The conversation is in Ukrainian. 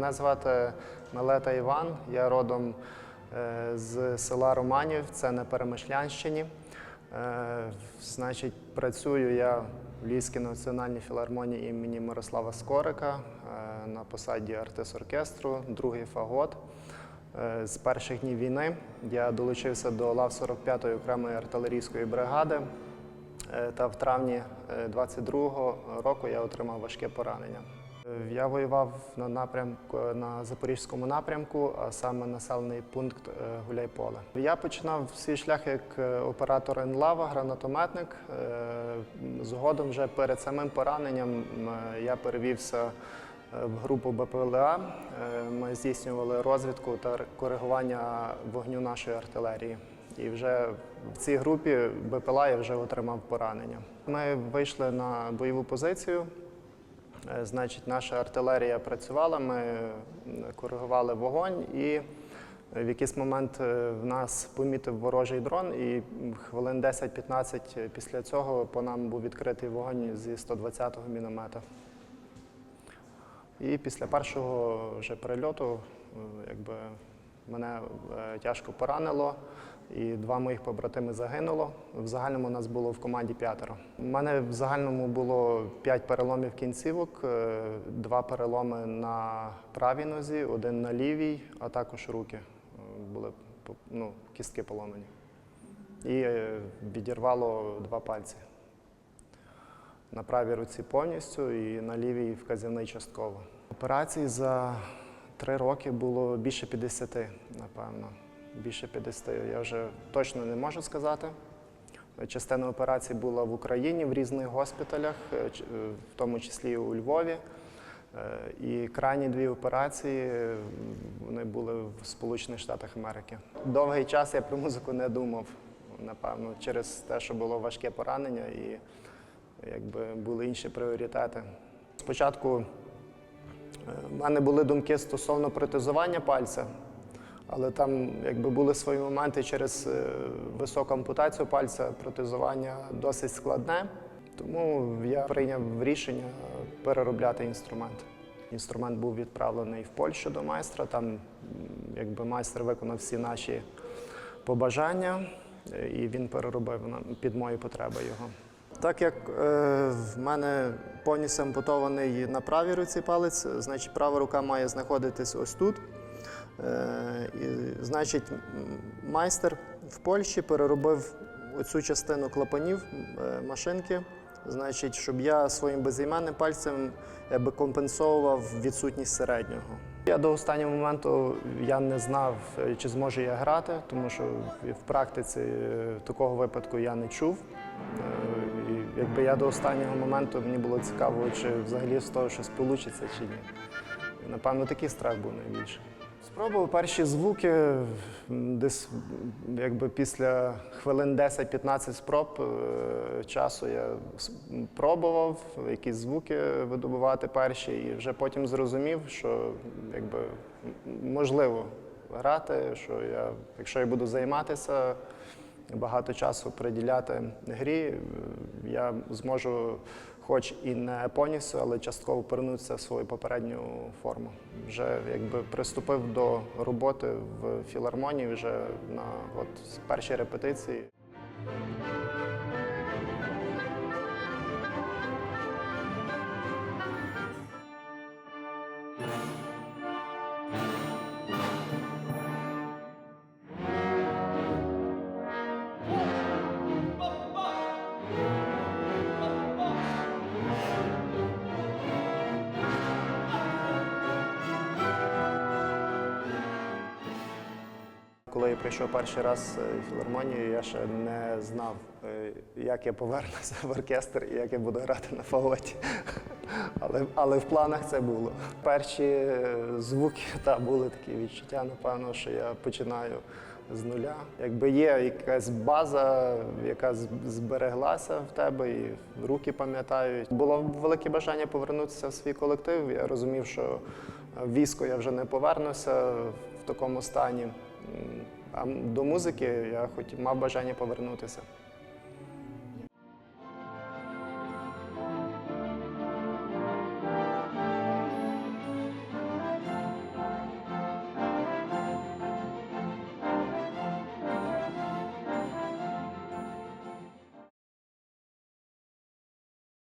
Мене звати Мелета Іван. Я родом е, з села Романів, це на Перемишлянщині. Е, Значить, працюю я в Львівській національній філармонії імені Мирослава Скорика е, на посаді артист оркестру, другий фагот. З перших днів війни я долучився до лав 45-ї окремої артилерійської бригади. Та в травні 22-го року я отримав важке поранення. Е, Я воював на напрямку на запорізькому напрямку, а саме населений пункт е, Гуляйполе. Я починав свій шлях як е, оператор НЛАВа, гранатометник. Е, Згодом вже перед самим пораненням я перевівся е, в групу БПЛА. Е, Ми здійснювали розвідку та коригування вогню нашої артилерії. І вже в цій групі БПЛА я вже отримав поранення. Ми вийшли на бойову позицію. Е, Значить, наша артилерія працювала, ми коригували вогонь, і в якийсь момент е, в нас помітив ворожий дрон, і хвилин 10-15 після цього по нам був відкритий вогонь зі 120-го міномета. І після першого вже перельоту е, якби, мене е, тяжко поранило, і два моїх побратими загинуло. В загальному нас було в команді п'ятеро. У мене в загальному було п'ять переломів кінцівок, е, два переломи на правій нозі, один на лівій, а також руки е, були ну, кістки поломані. І е, відірвало два пальці. На правій руці повністю і на лівій вказівний частково. Операцій за три роки було більше 50, напевно. Більше 50. Я вже точно не можу сказати. Частина операцій була в Україні в різних госпіталях, е, е, в тому числі у Львові. Е, І крайні дві операції вони були в Сполучених Штатах Америки. Довгий час я про музику не думав, напевно, через те, що було важке поранення і якби були інші пріоритети. Спочатку в мене були думки стосовно протезування пальця, але там якби були свої моменти через е, високу ампутацію пальця, протезування досить складне. Тому я прийняв рішення переробляти інструмент. Інструмент був відправлений в Польщу до майстра. Там якби майстер виконав всі наші побажання, е, і він переробив під мої потреби його. Так як е, в мене повністю ампутований на правій руці палець, значить права рука має знаходитись ось тут. Е, і, значить, майстер в Польщі переробив оцю частину клапанів е, машинки, значить, щоб я своїм безіменним пальцем якби, компенсовував відсутність середнього. Я до останнього моменту я не знав, е, чи зможу я грати, тому що в практиці е, такого випадку я не чув. Е, І якби я до останнього моменту мені було цікаво, чи взагалі з того щось вийде, чи ні. Напевно, такий страх був найбільший. Спробував перші звуки десь якби після хвилин 10-15 спроб е, часу я пробував якісь звуки видобувати перші, і вже потім зрозумів, що якби можливо грати, що я, якщо я буду займатися багато часу приділяти грі, е, я зможу, хоч і не повністю, але частково повернутися в свою попередню форму. Вже якби приступив до роботи в філармонії вже на от першій репетиції. Коли я прийшов перший раз е, в філармонію, я ще не знав, е, як я повернуся в оркестр і як я буду грати на фаготі. Але, але в планах це було. Перші е, звуки та були такі відчуття, напевно, що я починаю з нуля. Якби є якась база, яка збереглася в тебе, і руки пам'ятають. Було велике бажання повернутися в свій колектив. Я розумів, що в військо я вже не повернуся в такому стані. А до музики я хоч мав бажання повернутися.